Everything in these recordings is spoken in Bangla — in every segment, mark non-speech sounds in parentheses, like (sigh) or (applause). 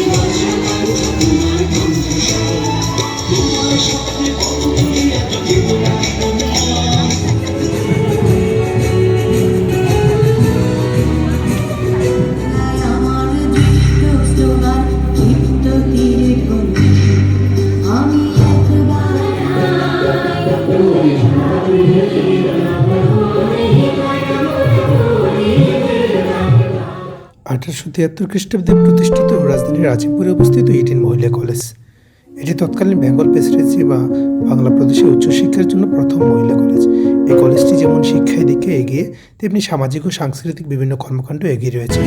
আমার আঠারোশো তিয়াত্তর খ্রিস্টাব্দে প্রতিষ্ঠিত রাজধানীর রাজীবপুরে অবস্থিত ইডেন মহিলা কলেজ। এটি তৎকালীন বেঙ্গল প্রেসিডেন্সি বা বাংলা প্রদেশে উচ্চশিক্ষার জন্য প্রথম মহিলা কলেজ। এই কলেজটি যেমন শিক্ষায় দিকে এগিয়ে, তেমনি সামাজিক ও সাংস্কৃতিক বিভিন্ন কর্মকাণ্ড এগিয়ে রয়েছে।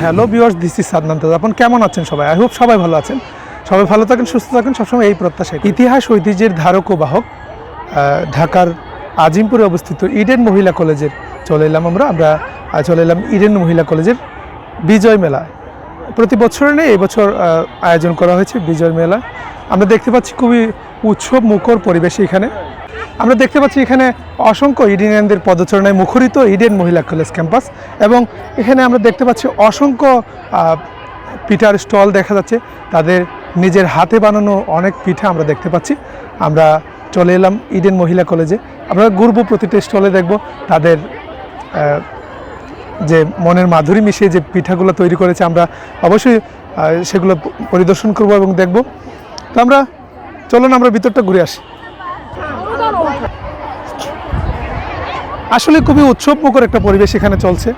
হ্যালো বিওয়ার্স দিস ইজ সাদনান্ত আপন কেমন আছেন সবাই? আই হোপ সবাই ভালো আছেন। সবাই ভালো থাকেন, সুস্থ থাকেন, সবসময় এই প্রত্যাশা ইতিহাস, ঐতিহ্যের ধারক ও বাহক ঢাকার আজিমপুরে অবস্থিত ইডেন মহিলা কলেজের চলে এলাম আমরা। আমরা চলে এলাম ইডেন মহিলা কলেজের বিজয় মেলা। প্রতি বছরে নেই এবছর আয়োজন করা হয়েছে বিজয় মেলা। আমরা দেখতে পাচ্ছি খুবই উৎসব মুখর পরিবেশ এখানে। আমরা দেখতে পাচ্ছি এখানে অসংখ্য ইডেনিয়ানদের পদচারণায় মুখরিত ইডেন মহিলা কলেজ ক্যাম্পাস এবং এখানে আমরা দেখতে পাচ্ছি অসংখ্য পিঠার স্টল দেখা যাচ্ছে। তাদের নিজের হাতে বানানো অনেক পিঠা আমরা দেখতে পাচ্ছি। আমরা চলে এলাম ইডেন মহিলা কলেজে। আমরা ঘুরবো প্রতিটা স্টলে দেখব তাদের যে মনের মাধুরী মিশিয়ে যে পিঠাগুলো তৈরি করেছে আমরা অবশ্যই সেগুলো পরিদর্শন করব এবং দেখব। তো আমরা, চলুন আমরা ভিতরটা ঘুরে আসি। আসলে খুবই উৎসব মুখর একটা পরিবেশ এখানে চলছে।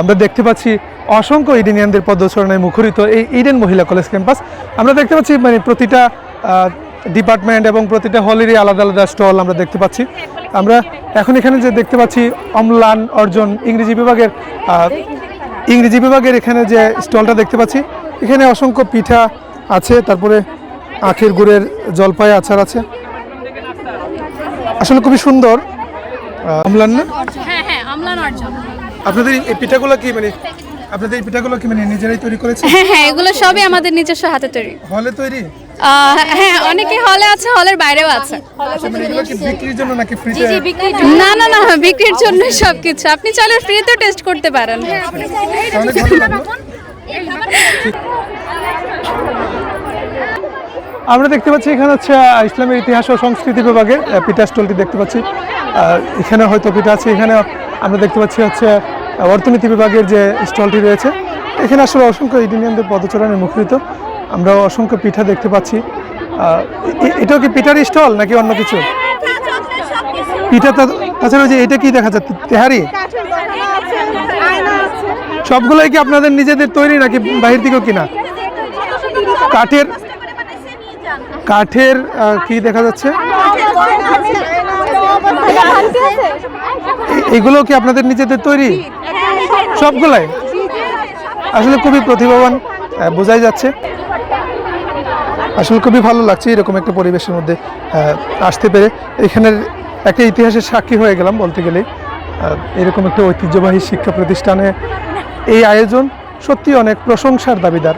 আমরা দেখতে পাচ্ছি অসংখ্য ইডেনিয়ানদের পদচারণায় মুখরিত এই ইডেন মহিলা কলেজ ক্যাম্পাস। আমরা দেখতে পাচ্ছি মানে প্রতিটা ডিপার্টমেন্ট এবং প্রতিটা হলেরই আলাদা আলাদা স্টল আমরা দেখতে পাচ্ছি। আমরা এখন এখানে যে দেখতে পাচ্ছি অম্লান অর্জন ইংরেজি বিভাগের ইংরেজি বিভাগের এখানে যে স্টলটা দেখতে পাচ্ছি। এখানে অসংখ্য পিঠা আছে তারপরে আখের গুড়ের জলপাই আচার আছে। আসলে খুবই সুন্দর। অম্লান না? হ্যাঁ হ্যাঁ আপনাদের এই- পিঠাগুলো কি মানে আপনাদের এই পিঠাগুলো কি মানে নিজেরাই তৈরি করেছে হ্যাঁ হ্যাঁ এগুলো সবই আমাদের নিজস্ব হাতে তৈরি। হলে তৈরি? হ্যাঁ অনেকে হলে আছে হলের বাইরেও আছে। আচ্ছা, মানে না না না বিক্রির জন্য সবকিছু। আপনি চলে ফ্রিতে টেস্ট করতে পারেন। ভালো লাগল। আমরা দেখতে পাচ্ছি এখানে হচ্ছে ইসলামের ইতিহাস ও সংস্কৃতি বিভাগের পিঠা স্টলটি দেখতে পাচ্ছি। আহ, এখানে হয়তো পিঠা আছে এখানে আমরা দেখতে পাচ্ছি হচ্ছে অর্থনীতি বিভাগের যে স্টলটি রয়েছে। এখানে আসলে অসংখ্য ইডেনিয়ানদের পদচারণে মুখরিত। আমরা অসংখ্য পিঠা দেখতে পাচ্ছি। এটাও কি পিঠার স্টল নাকি অন্য কিছু? পিঠা তাছাড়া যে এটা কি দেখা যাচ্ছে? তেহারি? সবগুলোই কি আপনাদের নিজেদের তৈরি নাকি বাহির থেকেও কিনা? কাঠের কাঠের কি দেখা যাচ্ছে? এগুলো কি আপনাদের নিজেদের তৈরি? সবগুলাই? আসলে খুবই প্রতিভাবান বোঝাই যাচ্ছে। আসলে খুবই ভালো লাগছে এরকম একটা পরিবেশের মধ্যে আসতে পেরে। এখানের একটা ইতিহাসের সাক্ষী হয়ে গেলাম বলতে গেলে। এরকম একটা ঐতিহ্যবাহী শিক্ষা প্রতিষ্ঠানে এই আয়োজন সত্যি অনেক প্রশংসার দাবিদার।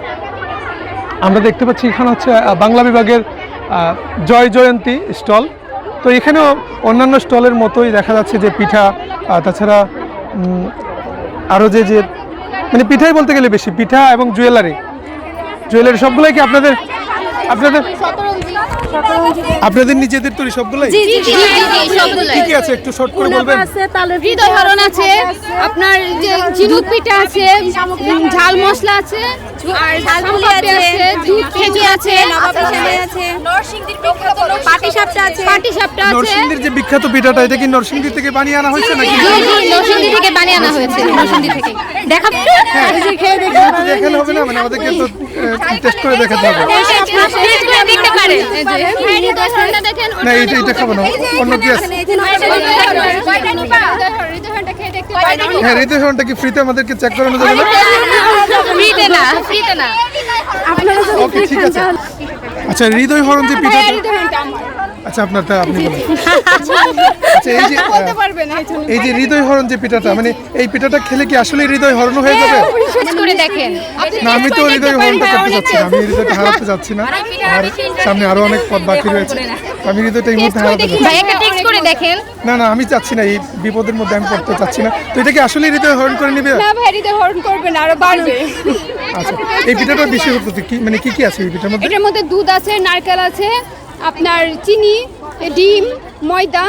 আমরা দেখতে পাচ্ছি এখানে হচ্ছে বাংলা বিভাগের জয় জয়ন্তী স্টল। তো এখানেও অন্যান্য স্টলের মতোই দেখা যাচ্ছে যে পিঠা তাছাড়া আরও যে যে মানে পিঠাই বলতে গেলে বেশি, পিঠা এবং জুয়েলারি। জুয়েলারি সবগুলোই কি আপনাদের আপনাদের আপনাদের নিজেদের তৈরি সবগুলোই? জি জি জি সবগুলো কি কি আছে? একটু শর্ট করে বলবেন। হৃদয় হরণ আছে আপনার যে পিঠা আছে ঝাল মশলা আছে আর ঝালপুলি আছে দুধ খেজুর আছে আছে পাটি সাপটা আছে পাটি সাপটা আছে। নরসিংদীর যে বিখ্যাত পিঠাটা এটা কি নরসিংদী থেকে বানিয়ে আনা হয়েছে নাকি? নরসিংদী থেকে বানিয়ে আনা হয়েছে নরসিংদী থেকে। দেখা দেখালে হবে না মানে আমাদেরকে তো টেস্ট করে দেখাতে হবে। টেস্ট করে দেখতে পারেন। না এটা এটা খাব না অন্য কি আছে হ্যাঁ হৃদয় কি ফ্রিতে আমাদেরকে চেক করানো যাবে না? ফ্রিতে না ফ্রিতে না ওকে ঠিক আছে। আচ্ছা হৃদয় হরণ যে পিঠাটা আচ্ছা আপনারটা আপনি বলুন। আচ্ছা এই যে এই যে হৃদয় হরণ যে পিঠাটা মানে এই পিঠাটা খেলে কি আসলে হৃদয় হরণ হয়ে যাবে? করে দেখেন। না আমি তো হৃদয় হরণটা করতে চাচ্ছি না আমি হৃদয়টা হারাতে চাচ্ছি না। আর সামনে আরও অনেক পথ বাকি রয়েছে। তো আমি হৃদয়টা এই মুহূর্তে করে হারাতে চাই করে দেখেন। না না আমি চাচ্ছি না এই বিপদের মধ্যে আমি পড়তে চাচ্ছি না। তো এটা কি আসলে হৃদয় হরণ করে নেবে? না ভাই হৃদয় হরণ করবে না আরও বাড়বে। আচ্ছা এই পিঠাটার বেশি হতো কি মানে কি কি আছে এই পিঠার মধ্যে? এটার মধ্যে দুধ আছে নারকেল আছে আপনার চিনি ডিম ময়দা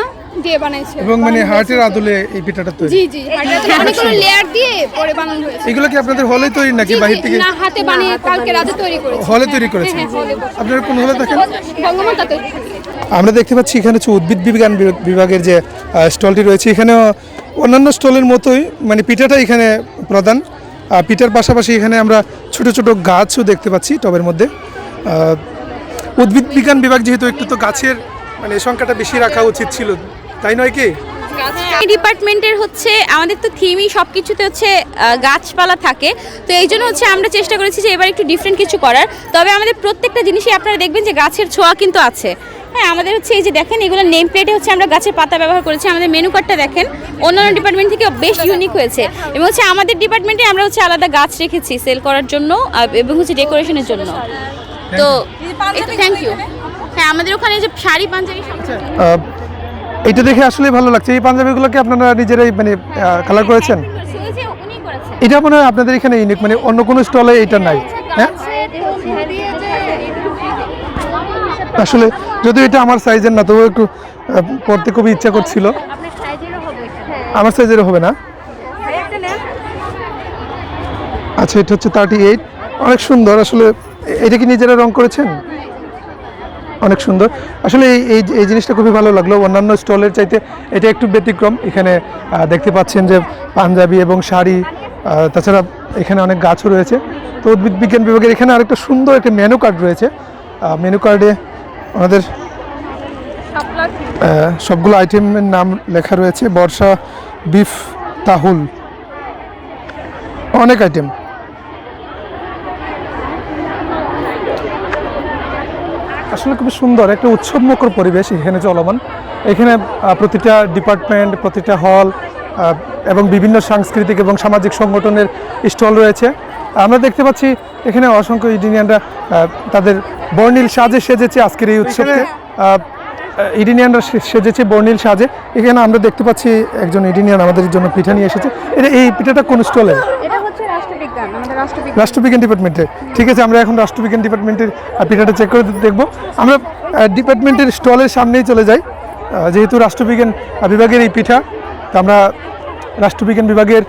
দিয়ে বানাইছে। এবং মানে হার্টের আদলে এই পিঠাটা তৈরি। জি জি (laughs) অনেকগুলো লেয়ার দিয়ে পরে বানানো হয়েছে। এগুলো কি আপনাদের হলে তৈরি নাকি বাহির থেকে? না হাতে বানিয়ে কালকে রাতে তৈরি করেছি। হলে তৈরি করেছেন? হ্যাঁ, হ্যাঁ, হলে। আপনারা কোন হলে দেখেন? বঙ্গমাতা তৈরি আমরা দেখতে পাচ্ছি এখানে হচ্ছে উদ্ভিদ বিজ্ঞান বিভাগের যে স্টলটি রয়েছে। এখানে অন্যান্য স্টলের মতোই মানে পিঠাটা এখানে প্রধান। পিঠার পাশাপাশি এখানে আমরা ছোট ছোট গাছও দেখতে পাচ্ছি টবের মধ্যে। আহ, উদ্ভিদ বিজ্ঞান বিভাগ যেহেতু একটু তো গাছের মানে সংখ্যাটা বেশি রাখা উচিত ছিল। তাই নয় কি? এই ডিপার্টমেন্টের হচ্ছে আমাদের তো থিমই সব কিছুতে হচ্ছে গাছপালা থাকে। তো এই জন্য হচ্ছে আমরা চেষ্টা করেছি যে এবার একটু ডিফারেন্ট কিছু করার। তবে আমাদের প্রত্যেকটা জিনিসই আপনারা দেখবেন যে গাছের ছোঁয়া কিন্তু আছে। হ্যাঁ আমাদের হচ্ছে এই যে দেখেন এগুলো নেম প্লেটে হচ্ছে আমরা গাছের পাতা ব্যবহার করেছি। আমাদের মেনু কার্ডটা দেখেন অন্যান্য ডিপার্টমেন্ট থেকে বেশ ইউনিক হয়েছে। এবং হচ্ছে আমাদের ডিপার্টমেন্টে আমরা হচ্ছে আলাদা গাছ রেখেছি সেল করার জন্য এবং হচ্ছে ডেকোরেশনের জন্য। তো থ্যাংক ইউ হ্যাঁ আমাদের ওখানে যে শাড়ি পাঞ্জাবি এটা দেখে আসলে ভালো লাগছে। এই পাঞ্জাবিগুলোকে আপনারা নিজেরাই মানে কালার করেছেন? এটা মনে হয় আপনাদের এখানে ইউনিক মানে অন্য কোনো স্টলে এটা নাই। হ্যাঁ? আসলে যদিও এটা আমার সাইজের না তবু একটু পড়তে খুবই ইচ্ছা করছিল। আমার সাইজেরও হবে না। আচ্ছা এটা হচ্ছে থার্টি এইট অনেক সুন্দর, আসলে এটা কি নিজেরা রং করেছেন? অনেক সুন্দর। আসলে এই এই জিনিসটা খুবই ভালো লাগল। অন্যান্য স্টলের চাইতে এটা একটু ব্যতিক্রম। এখানে দেখতে পাচ্ছেন যে পাঞ্জাবি এবং শাড়ি তাছাড়া এখানে অনেক গাছও রয়েছে। তো উদ্ভিদ বিজ্ঞান বিভাগের এখানে আরেকটা সুন্দর একটা মেনু কার্ড রয়েছে। মেনু কার্ডে আমাদের সবগুলো আইটেমের নাম লেখা রয়েছে। বর্ষা, বিফ, তাহুল। অনেক আইটেম আসলে খুবই সুন্দর একটা উৎসবমুখর পরিবেশ এখানে চলমান। এখানে প্রতিটা ডিপার্টমেন্ট প্রতিটা হল এবং বিভিন্ন সাংস্কৃতিক এবং সামাজিক সংগঠনের স্টল রয়েছে। আমরা দেখতে পাচ্ছি এখানে অসংখ্য ইডেনিয়ানরা তাদের বর্ণিল সাজে সেজেছে আজকের এই উৎসবকে। আহ, ইডেনিয়ানরা সেজেছে বর্ণিল সাজে। এখানে আমরা দেখতে পাচ্ছি একজন ইডেনিয়ান আমাদের জন্য পিঠা নিয়ে এসেছে। এটা এই পিঠাটা কোন স্টলে রাষ্ট্রবিজ্ঞান ডিপার্টমেন্টে। ঠিক আছে, আমরা এখন রাষ্ট্রবিজ্ঞান ডিপার্টমেন্টের পিঠাটা চেক করে দেখব। আমরা ডিপার্টমেন্টের স্টলের সামনেই চলে যাই। যেহেতু রাষ্ট্রবিজ্ঞান বিভাগের এই পিঠা, তো আমরা রাষ্ট্রবিজ্ঞান বিভাগের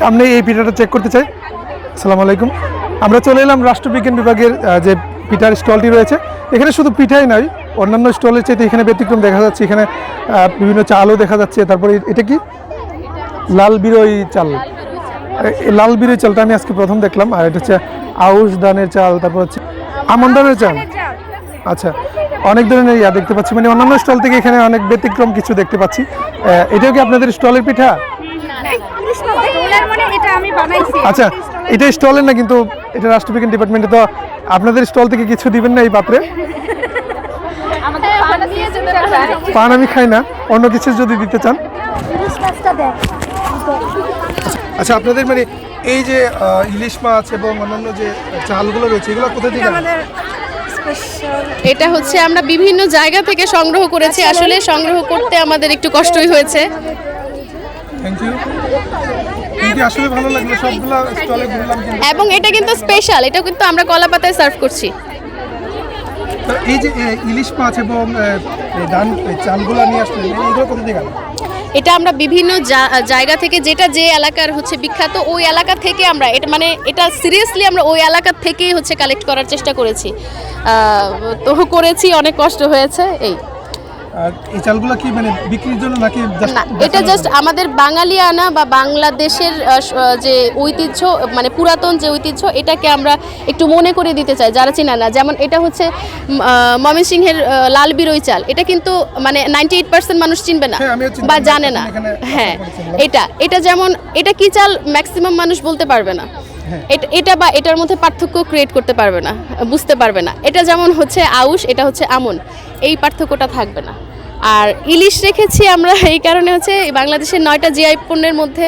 সামনেই এই পিঠাটা চেক করতে চাই। আসসালামু আলাইকুম। আমরা চলে এলাম রাষ্ট্রবিজ্ঞান বিভাগের যে পিঠার স্টলটি রয়েছে। এখানে শুধু পিঠাই নয়, অন্যান্য স্টলের চাইতে এখানে ব্যতিক্রম দেখা যাচ্ছে। এখানে বিভিন্ন চালও দেখা যাচ্ছে। তারপরে এটা কি? লাল বিরই চাল। লাল বিরই চালটা আমি আজকে প্রথম দেখলাম, আর এটা হচ্ছে আউশ ধানের চাল, তারপর হচ্ছে আমন ধানের চাল। আচ্ছা অনেক ধরনের ইয়া দেখতে পাচ্ছি মানে অন্যান্য স্টল থেকে এখানে অনেক ব্যতিক্রম কিছু দেখতে পাচ্ছি। এটাও কি আপনাদের স্টলের পিঠা? আচ্ছা এটা স্টলের না, কিন্তু এটা রাষ্ট্রবিজ্ঞান ডিপার্টমেন্টে তো আপনাদের স্টল থেকে কিছু দিবেন না এই পাত্রে? পান আমি খাই না, অন্য কিছু যদি দিতে চান। আচ্ছা আপনাদের মানে এই যে ইলিশ মাছ এবং অন্যান্য যে চালগুলো রয়েছে এগুলো কোথা থেকে আনেন? এটা হচ্ছে আমরা বিভিন্ন জায়গা থেকে সংগ্রহ করেছি। আসলে সংগ্রহ করতে আমাদের একটু কষ্টই হয়েছে। থ্যাংক ইউ আসলে ভালো লাগল। সবগুলো স্টলে ঘুরলাম এবং এটা কিন্তু স্পেশাল এটা কিন্তু আমরা কলা পাতায় সার্ভ করছি এই যে ইলিশ মাছ এবং ধান চালগুলো নিয়ে আসলেন এইগুলো কোথা থেকে? এটা আমরা বিভিন্ন জায়গা থেকে যেটা যে এলাকার হচ্ছে বিখ্যাত, ওই এলাকা থেকে আমরা এটা মানে এটা সিরিয়াসলি আমরা ওই এলাকার থেকেই হচ্ছে কালেক্ট করার চেষ্টা করেছি। তো করেছি, অনেক কষ্ট হয়েছে, এই। আর এই চালগুলো কি মানে বিক্রির জন্য নাকি এটা জাস্ট? আমাদের বাঙালিয়ানা বা বাংলাদেশের যে ঐতিহ্য মানে পুরাতন যে ঐতিহ্য এটাকে আমরা একটু মনে করে দিতে চাই যারা চিনা না। যেমন এটা হচ্ছে ময়মনসিংহের লাল বিরই চাল। এটা কিন্তু মানে নাইনটি এইট পার্সেন্ট মানুষ চিনবে না হ্যাঁ, বা জানে না। হ্যাঁ এটা এটা যেমন এটা কি চাল ম্যাক্সিমাম মানুষ বলতে পারবে না। হ্যাঁ। এটা এটা বা এটার মধ্যে পার্থক্য ক্রিয়েট করতে পারবে না বুঝতে পারবে না। এটা যেমন হচ্ছে আউশ এটা হচ্ছে আমন। এই পার্থক্যটা থাকবে না। আর ইলিশ রেখেছি আমরা, এই কারণে হচ্ছে বাংলাদেশের নয়টা জিআই পণ্যের মধ্যে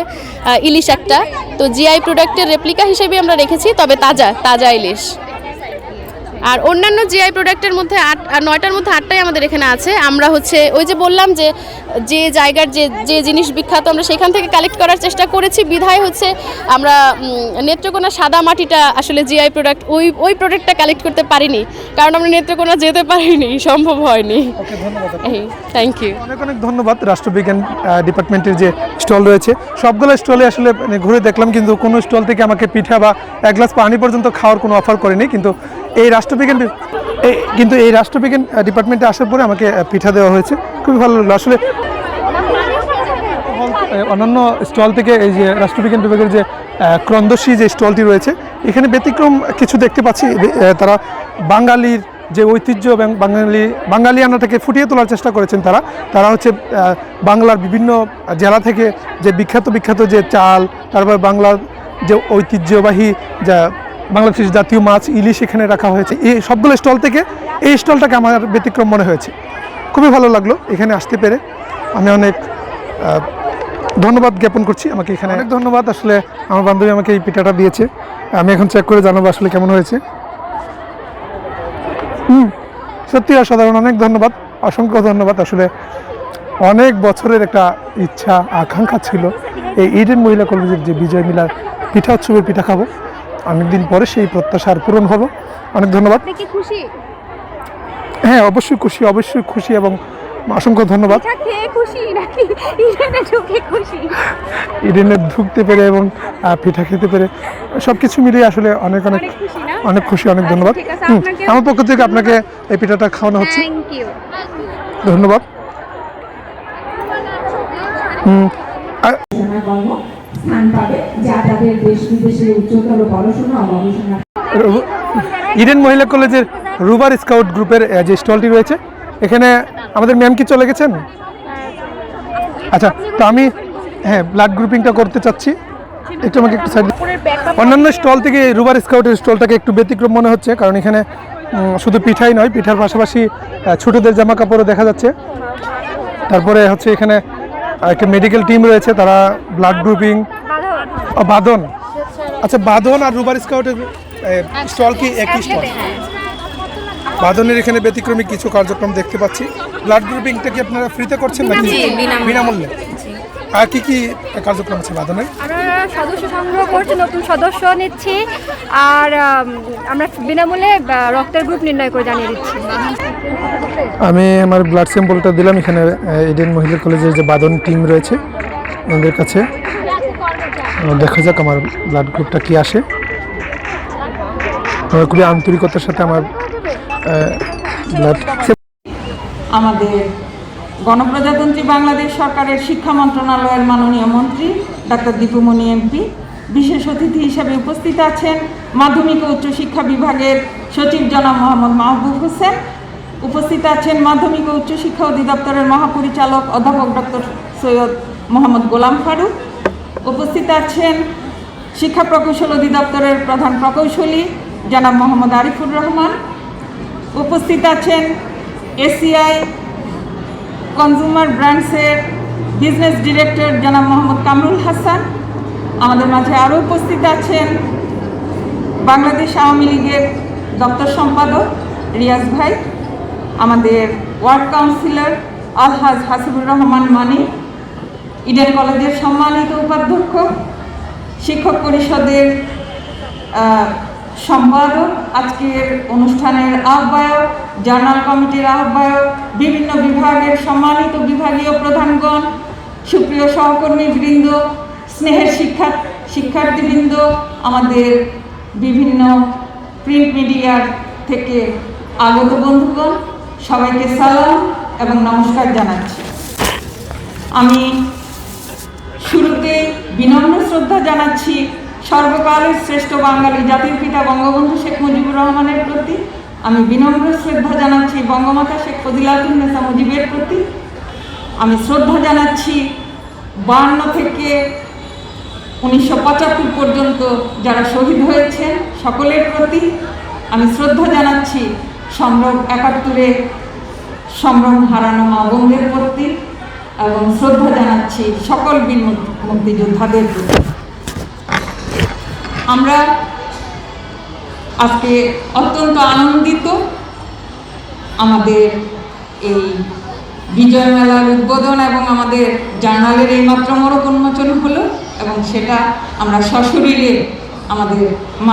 ইলিশ একটা। তো জিআই প্রোডাক্টের রেপ্লিকা হিসেবে আমরা রেখেছি, তবে তাজা তাজা ইলিশ। আর অন্যান্য জিআই প্রোডাক্টের মধ্যে আট আর নয়টার মধ্যে আটটাই আমাদের এখানে আছে। আমরা হচ্ছে ওই যে বললাম যে যে জায়গার যে যে জিনিস বিখ্যাত আমরা সেখান থেকে কালেক্ট করার চেষ্টা করেছি। বিধায় হচ্ছে আমরা নেত্রকোনা সাদা মাটিটা আসলে জিআই প্রোডাক্ট ওই ওই প্রোডাক্টটা কালেক্ট করতে পারিনি। কারণ আমরা নেত্রকোনা যেতে পারিনি সম্ভব হয়নি। থ্যাংক ইউ অনেক অনেক ধন্যবাদ রাষ্ট্রবিজ্ঞান ডিপার্টমেন্টের যে স্টল রয়েছে। সবগুলো স্টলে আসলে মানে ঘুরে দেখলাম কিন্তু কোনো স্টল থেকে আমাকে পিঠা বা এক গ্লাস পানি পর্যন্ত খাওয়ার কোনো অফার করেনি। কিন্তু এই রাষ্ট্রবিজ্ঞান এই কিন্তু এই রাষ্ট্রবিজ্ঞান ডিপার্টমেন্টে আসার পরে আমাকে পিঠা দেওয়া হয়েছে। খুবই ভালো লাগল। আসলে অন্যান্য স্টল থেকে এই যে রাষ্ট্রবিজ্ঞান বিভাগের যে ক্রন্দশী যে স্টলটি রয়েছে, এখানে ব্যতিক্রম কিছু দেখতে পাচ্ছি। তারা বাঙালির যে ঐতিহ্য এবং বাঙালি, বাঙালিয়ানাটাকে ফুটিয়ে তোলার চেষ্টা করেছেন তারা। তারা হচ্ছে বাংলার বিভিন্ন জেলা থেকে যে বিখ্যাত বিখ্যাত যে চাল, তারপর বাংলার যে ঐতিহ্যবাহী যা বাংলাদেশের জাতীয় মাছ, ইলিশ এখানে রাখা হয়েছে। এই সবগুলো স্টল থেকে এই স্টলটাকে আমার ব্যতিক্রম মনে হয়েছে। খুবই ভালো লাগল এখানে আসতে পেরে। আমি অনেক ধন্যবাদ জ্ঞাপন করছি আমাকে এখানে। অনেক ধন্যবাদ, আসলে আমার বান্ধবী আমাকে এই পিঠাটা দিয়েছে। আমি এখন চেক করে জানাব আসলে কেমন হয়েছে। হুম সত্যি অসাধারণ, অনেক ধন্যবাদ, অসংখ্য ধন্যবাদ। আসলে অনেক বছরের একটা ইচ্ছা, আকাঙ্ক্ষা ছিল। এই ইডেন মহিলা কলেজের যে বিজয় মিলার পিঠা উৎসবের পিঠা খাব। অনেকদিন পরে সেই প্রত্যাশার পূরণ হলো অনেক ধন্যবাদ। খুশি? হ্যাঁ অবশ্যই খুশি অবশ্যই খুশি এবং অসংখ্য ধন্যবাদ। ইডেনে ঢুকতে পেরে এবং পিঠা খেতে পেরে সব কিছু মিলিয়ে আসলে অনেক অনেক অনেক খুশি অনেক ধন্যবাদ। হুম, আমার পক্ষ থেকে আপনাকে এই পিঠাটা খাওয়ানো হচ্ছে। ধন্যবাদ। হুম, স্থান পাবে, যা তাদের দেশ বিদেশে উচ্চতর পড়াশোনা ও গবেষণা ইডেন মহিলা কলেজের রুবার স্কাউট গ্রুপের যে স্টলটি রয়েছে, এখানে আমাদের ম্যাম কি চলে গেছেন? আচ্ছা তো আমি হ্যাঁ ব্লাড গ্রুপিংটা করতে চাচ্ছি। একটু আমাকে একটু সাইড অন্যান্য স্টল থেকে রুবার স্কাউটের স্টলটাকে একটু ব্যতিক্রম মনে হচ্ছে, কারণ এখানে শুধু পিঠাই নয়, পিঠার পাশাপাশি ছোটদের জামা কাপড়ও দেখা যাচ্ছে। তারপরে হচ্ছে এখানে একটা মেডিকেল টিম রয়েছে তারা ব্লাড গ্রুপিং বাদন আচ্ছা বাদন আর রুবার স্কাউটের স্টল কি একই স্টল বাদনের এখানে ব্যতিক্রমী কিছু কার্যক্রম দেখতে পাচ্ছি। ব্লাড গ্রুপিংটা কি আপনারা ফ্রিতে করছেন নাকি বিনামূল্যে। আর কি কি কার্যক্রম আছে বাদনের আমরা সদস্য সংগ্রহ করছি নতুন সদস্য নিচ্ছি আর আমরা বিনামূল্যে রক্তের গ্রুপ নির্ণয় করে জানিয়ে দিচ্ছি। আমি আমার ব্লাড স্যাম্পলটা দিলাম এখানে ইডেন মহিলা কলেজের যে বাদন টিম রয়েছে ওদের কাছে। দেখা যাক আমার ব্লাড গ্রুপটা কি আসে। আমার খুবই আন্তরিকতার সাথে আমার ব্লাড আমাদের গণপ্রজাতন্ত্রী বাংলাদেশ সরকারের শিক্ষা মন্ত্রণালয়ের মাননীয় মন্ত্রী ডাক্তার দীপুমণি এমপি। বিশেষ অতিথি হিসেবে উপস্থিত আছেন মাধ্যমিক ও উচ্চশিক্ষা বিভাগের সচিব জনাব মোহাম্মদ মাহবুব হোসেন। উপস্থিত আছেন মাধ্যমিক ও উচ্চশিক্ষা অধিদপ্তরের মহাপরিচালক অধ্যাপক ডক্টর সৈয়দ মোহাম্মদ গোলাম ফারুক। উপস্থিত আছেন শিক্ষা প্রকৌশল অধিদপ্তরের প্রধান প্রকৌশলী জনাব মোহাম্মদ আরিফুর রহমান। উপস্থিত আছেন এসিআই কনজিউমার ব্র্যান্ডসের বিজনেস ডিরেক্টর জনাব মোহাম্মদ কামরুল হাসান। আমাদের মাঝে আরও উপস্থিত আছেন বাংলাদেশ আওয়ামী লীগের দপ্তর সম্পাদক রিয়াজ ভাই, আমাদের ward councillor Alhaj Hasibur Rahman Mani, Eden কলেজের সম্মানিত উপাধ্যক্ষ, শিক্ষক পরিষদের সম্পাদক, আজকের অনুষ্ঠানের আহ্বায়ক, জার্নাল কমিটির আহ্বায়ক, বিভিন্ন বিভাগের সম্মানিত বিভাগীয় প্রধানগণ, সুপ্রিয় সহকর্মীবৃন্দ, স্নেহের শিক্ষা, শিক্ষার্থীবৃন্দ, আমাদের বিভিন্ন প্রিন্ট মিডিয়ার থেকে আগত বন্ধুগণ, সবাইকে সালাম এবং নমস্কার জানাচ্ছি। আমি শুরুতে বিনম্র শ্রদ্ধা জানাচ্ছি সর্বকালের শ্রেষ্ঠ বাঙালি জাতির পিতা বঙ্গবন্ধু শেখ মুজিবুর রহমানের প্রতি আমি বিনম্র শ্রদ্ধা জানাচ্ছি বঙ্গমাতা শেখ ফজিলাতুন্নেসা মুজিবের প্রতি। আমি শ্রদ্ধা জানাচ্ছি বান্ন থেকে উনিশশো পঁচাত্তর পর্যন্ত যারা শহীদ হয়েছেন সকলের প্রতি আমি শ্রদ্ধা জানাচ্ছি সম্ভ্রম একাত্তরে সম্ভ্রম হারানো মা বোনদের প্রতি এবং শ্রদ্ধা জানাচ্ছি সকল বীর মুক্তি- মুক্তিযোদ্ধাদের প্রতি। আমরা আজকে অত্যন্ত আনন্দিত আমাদের এই বিজয় মেলার উদ্বোধন এবং আমাদের জার্নালের এইমাত্র মোড়ক উন্মোচন হলো এবং সেটা আমরা সশরীরে আমাদের